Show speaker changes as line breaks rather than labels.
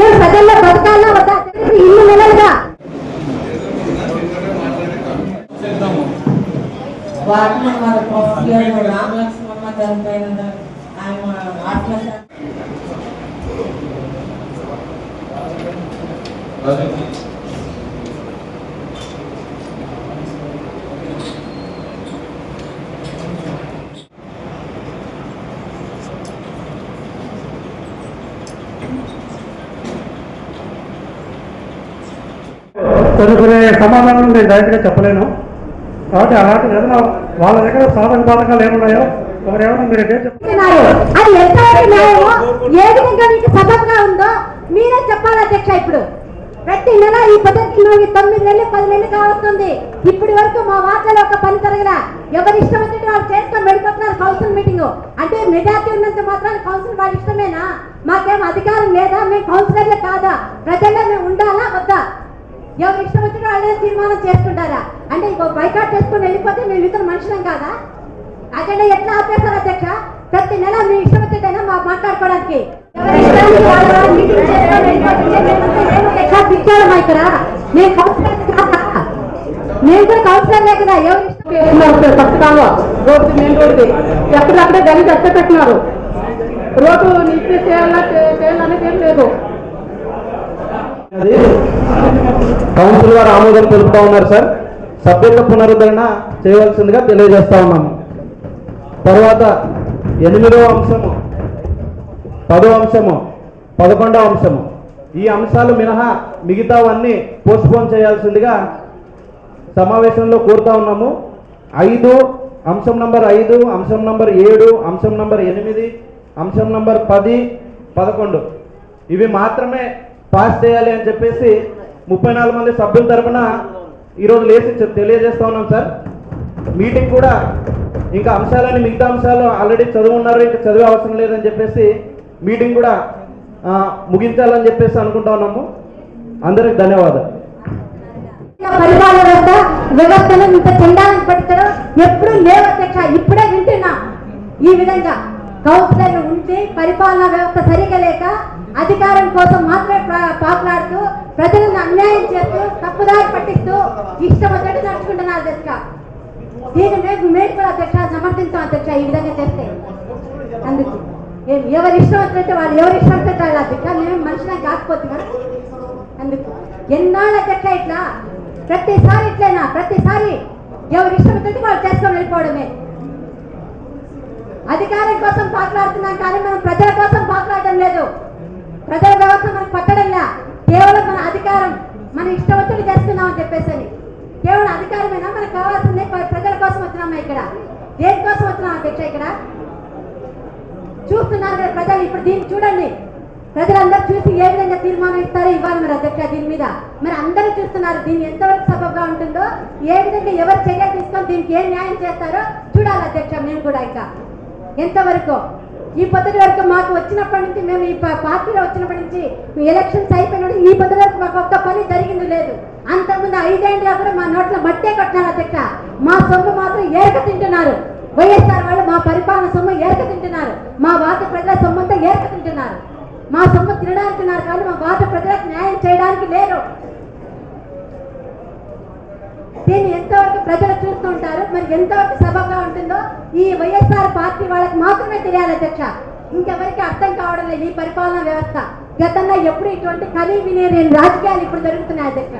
మేము ప్రజల్లో బతకాలన్నా వద్దా ఇన్ని నెలలుగా.
వాటిని మన ప్రొఫెసర్ రామలక్ష్మమ్మ చనిపోయిన ఆయన ఆత్మ
కొన్ని కొన్ని సమాధానం నేను డైరెక్ట్గా చెప్పలేను. కాబట్టి అలాంటి ఏదైనా వాళ్ళ దగ్గర సాధక బాధకాలు ఏమున్నాయో ఒకరు ఏమన్నా మీరు
చెప్తున్నారు. అది ఎంతవరకు న్యాయమో ఏ విధంగా మీకు సబబ్గా ఉందో మీరే చెప్పాలి అధ్యక్ష ఇప్పుడు. ప్రతి నెల ఈ పద్ధతి నుండి తొమ్మిది నెలలు పది నెలలు కావస్తుంది. ఇప్పటి వరకు మా వార్తలో ఒక పని జరగల. ఎవరి ఇష్టం వచ్చినట్టు వాళ్ళు చేసుకొని వెళ్ళిపోతున్నారు కౌన్సిల్ మీటింగ్ అంటే మెజార్టీ ఉన్నంత మాత్రం కౌన్సిల్ వాళ్ళ ఇష్టమేనా? మాకేం అధికారం లేదా? మేము కౌన్సిలర్లే కాదా? ప్రజల్లో మేము ఉండాలి ఎవరు ఇష్టం వచ్చిన వాళ్ళే తీర్మానం చేసుకుంటారా అంటే ఇంకో బైకాట్ చేసుకొని వెళ్ళిపోతే మేము ఇతర మనుషులం కాదా? అజెండా ఎట్లా ఆపేస్తారు అధ్యక్ష? ప్రతి నెల మీ ఇష్టం వచ్చేటైనా మా మాట్లాడుకోవడానికి. ఇక్కడ. మేము కౌన్సిలర్ కాదా? మేము కూడా కౌన్సిలర్లే కదా ఎవరి ఇష్టం?
పథకాలు రోడ్డు మెయిన్ రోడ్డుది. ఎక్కడక్కడే గల్లి అట్ట పెట్టినారు. రోడ్డు నీటి చేయాలా చేయాలనేది ఏం లేదు.
కౌన్సిల్ గారు ఆమోదం తెలుపుతా ఉన్నారు సార్. సభ్యత్వ పునరుద్ధరణ చేయవలసిందిగా తెలియజేస్తా ఉన్నాము. తర్వాత ఎనిమిదవ అంశము పదో అంశము పదకొండవ అంశము. ఈ అంశాలు మినహా మిగతావన్నీ పోస్ట్పోన్ చేయాల్సిందిగా సమావేశంలో కోరుతా ఉన్నాము. ఐదు అంశం నంబర్ ఐదు అంశం నంబర్ ఏడు అంశం నంబర్ ఎనిమిది అంశం నంబర్ పది పదకొండు. ఇవి మాత్రమే పాస్ చేయాలి అని చెప్పేసి ముప్పై నాలుగు మంది సభ్యుల తరపున ఈరోజు లేచి తెలియజేస్తా ఉన్నాం సార్. మీటింగ్ కూడా ఇంకా అంశాలని మిగతా అంశాలు ఆల్రెడీ చదువున్నారు ఇంకా చదివే అవసరం లేదని చెప్పేసి మీటింగ్ కూడా ముగించాలని చెప్పేసి అనుకుంటా ఉన్నాము. అందరికి ధన్యవాదాలు.
పరిపాలన వ్యవస్థ వ్యవస్థను ఇంత చెందాలని పెట్టడం ఎప్పుడు లేవు అధ్యక్ష. ఇప్పుడే వింటున్నా. ఈ విధంగా కౌన్సిలర్లు ఉంటే పరిపాలనా వ్యవస్థ సరిగా లేక అధికారం కోసం మాత్రమే ప్రా- ప్రజలను అన్యాయం చేస్తూ తప్పుదారి పట్టిస్తూ ఇష్టం వచ్చినట్టు నడుచుకుంటున్నారు అధ్యక్ష. దీన్ని మేము మేము కూడా అధ్యక్ష సమర్థించాం అధ్యక్ష ఈ విధంగా చేస్తే. అందుకు. ఏం ఎవరి ఇష్టం వచ్చినట్టు వాళ్ళు ఎవరి ఇష్టం వచ్చినట్టు వాళ్ళు అధ్యక్ష? మేము మనుషులే కాకపోతున్నాం. అందుకు. ఎన్నాళ్ళ అధ్యక్ష ఇట్లా? ప్రతిసారి ఇట్లైనా ప్రతిసారి ఎవరి ఇష్టం వచ్చినట్టు వాళ్ళు చేసుకొని వెళ్ళిపోవడమే. అధికారం కోసం పాకులాడుతున్నాం కానీ మనం ప్రజల కోసం పాకులాడడం లేదు. ప్రజల వ్యవస్థ మనకు పట్టడంలా కేవలం మన అధికారం మన ఇష్టం వచ్చి చేస్తున్నామని చెప్పేసి అని. కేవలం అధికారమేనా? మనకు కావాల్సింది ప్రజల కోసం వచ్చినామా ఇక్కడ? దేనికోసం వచ్చినాం అధ్యక్ష ఇక్కడ? చూస్తున్నారు కదా ప్రజలు ఇప్పుడు దీన్ని చూడండి. ప్రజలందరూ చూసి ఏ విధంగా తీర్మానం ఇస్తారో ఇవ్వాలి మరి అధ్యక్ష దీని మీద. మరి అందరూ చూస్తున్నారు దీన్ని ఎంతవరకు సబబ్గా ఉంటుందో ఏ విధంగా ఎవరు చర్య తీసుకొని దీనికి ఏం న్యాయం చేస్తారో చూడాలి అధ్యక్ష మేము కూడా ఇంకా. ఎంతవరకు? ఈ పద్ధతి వరకు మాకు వచ్చినప్పటి నుంచి మేము ఈ పార్టీలో వచ్చినప్పటి నుంచి మీ ఎలక్షన్స్ అయిపోయినప్పుడు ఈ పద్ధతి వరకు మాకు ఒక్క పని జరిగింది లేదు. అంతకుముందు ఐదేళ్ళ కూడా మా నోట్లో మట్టే కొట్టినారు అధ్యక్ష. మా సొమ్ము మాత్రం ఏరక తింటున్నారు. వైఎస్ఆర్ వాళ్ళు మా పరిపాలన సొమ్ము ఏరక తింటున్నారు. మా వార్త ప్రజల సొమ్ము అంతా ఏరక తింటున్నారు. మా సొమ్ము తినడానికి ఉన్నారు కానీ మా వార్త ప్రజలకు న్యాయం చేయడానికి లేరు దీన్ని ఎంతవరకు ప్రజలు చూస్తుంటారు మరి ఎంతవరకు సభగా ఉంటుందో ఈ వైఎస్ఆర్ పార్టీ వాళ్ళకి మాత్రమే తెలియాలి అధ్యక్ష. ఇంకెవరికి అర్థం కావడం లేదు ఈ పరిపాలనా వ్యవస్థ. గతంలో ఎప్పుడు ఇటువంటి కలి వినేది రాజకీయాలు ఇప్పుడు జరుగుతున్నాయి అధ్యక్ష.